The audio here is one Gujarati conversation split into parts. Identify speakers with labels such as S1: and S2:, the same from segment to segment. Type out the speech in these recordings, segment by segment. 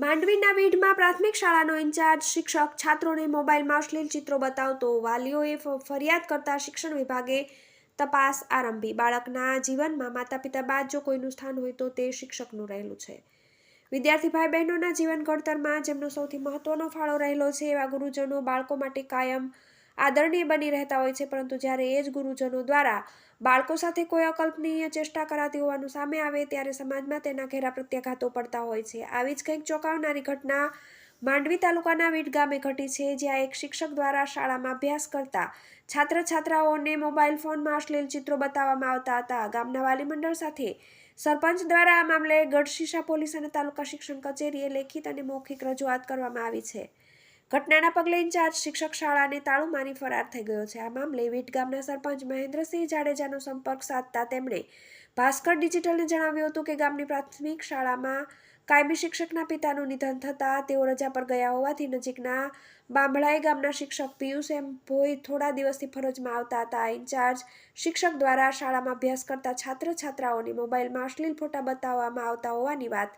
S1: માંડવીના વીઢમાં પ્રાથમિક શાળાનો ઇન્ચાર્જ શિક્ષક છાત્રોને મોબાઈલમાં અશ્લીલ ચિત્રો બતાવતો વાલીઓએ ફરિયાદ કરતા શિક્ષણ વિભાગે તપાસ આરંભી. બાળકના જીવનમાં માતા પિતા બાદ જો કોઈનું સ્થાન હોય તો તે શિક્ષકનું રહેલું છે. વિદ્યાર્થી ભાઈ બહેનોના જીવન ઘડતરમાં જેમનો સૌથી મહત્વનો ફાળો રહેલો છે એવા ગુરુજનો બાળકો માટે કાયમ આદરણીય બની રહેતા હોય છે, પરંતુ જ્યારે એ જ ગુરુજનો દ્વારા બાળકો સાથે કોઈ અકલ્પનીય ચેષ્ટા કરાતી હોવાનું સામે આવે ત્યારે સમાજમાં તેના ઘેરા પ્રત્યાઘાતો પડતા હોય છે. આવી જ કંઈક ચોંકાવનારી ઘટના માંડવી તાલુકાના વીટ ગામે ઘટી છે, જ્યાં એક શિક્ષક દ્વારા શાળામાં અભ્યાસ કરતા છાત્ર છાત્રાઓને મોબાઈલ ફોનમાં અશ્લીલ ચિત્રો બતાવવામાં આવતા હતા. ગામના વાલી મંડળ સાથે સરપંચ દ્વારા આ મામલે ગઢશીશા પોલીસ અને તાલુકા શિક્ષણ કચેરીએ લેખિત અને મૌખિક રજૂઆત કરવામાં આવી છે. ઘટનાના પગલે ઇન્ચાર્જ શિક્ષક શાળાને તાળું મારી ફરાર થઈ ગયો છે. આ મામલે વીટ ગામના સરપંચ મહેન્દ્રસિંહ જાડેજાનો સંપર્ક સાધતા તેમણે ભાસ્કર ડિજિટલને જણાવ્યું હતું કે ગામની પ્રાથમિક શાળામાં કાયમી શિક્ષકના પિતાનું નિધન થતાં તેઓ રજા પર ગયા હોવાથી નજીકના બાંભળાઈ ગામના શિક્ષક પિયુષ એમ ભોઈ થોડા દિવસથી ફરજમાં આવતા હતા. ઇન્ચાર્જ શિક્ષક દ્વારા શાળામાં અભ્યાસ કરતા છાત્ર છાત્રાઓને મોબાઈલમાં અશ્લીલ ફોટા બતાવવામાં આવતા હોવાની વાત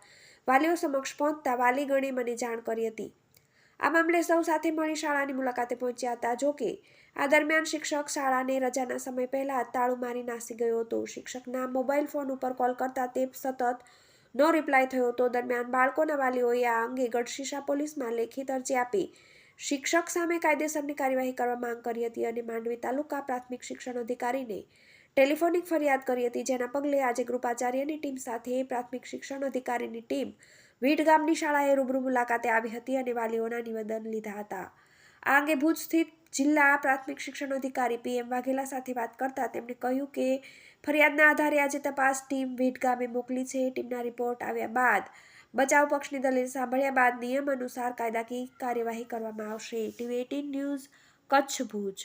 S1: વાલીઓ સમક્ષ પહોંચતા વાલીગણે મને જાણ કરી હતી. આ મામલે સૌ સાથે મળી શાળાની મુલાકાતે પહોંચ્યા હતા. જોકે આ દરમિયાન શિક્ષક શાળાને રજાના સમય પહેલા તાળું મારી નાસી ગયો હતો. શિક્ષકના મોબાઈલ ફોન ઉપર કોલ કરતા તે સતત નો રિપ્લાય થયો હતો. દરમિયાન બાળકોના વાલીઓએ આ અંગે ગઢશીશા પોલીસમાં લેખિત અરજી આપી શિક્ષક સામે કાયદેસરની કાર્યવાહી કરવા માંગ કરી હતી અને માંડવી તાલુકા પ્રાથમિક શિક્ષણ અધિકારીને ટેલિફોનિક ફરિયાદ કરી હતી, જેના પગલે આજે ગૃપાચાર્યની ટીમ સાથે પ્રાથમિક શિક્ષણ અધિકારીની ટીમ વીટ ગામની શાળાએ રૂબરૂ મુલાકાતે આવી હતી અને વાલીઓના નિવેદન લીધા હતા. આ અંગે ભુજ સ્થિત જિલ્લા પ્રાથમિક શિક્ષણ અધિકારી પીએમ વાઘેલા સાથે વાત કરતા તેમણે કહ્યું કે, ફરિયાદના આધારે આજે તપાસ ટીમ વીટ ગામે મોકલી છે, ટીમના રિપોર્ટ આવ્યા બાદ બચાવ પક્ષની દલીલ સાંભળ્યા બાદ નિયમ અનુસાર કાયદાકીય કાર્યવાહી કરવામાં આવશે. TV eighteen news Kutch Bhuj.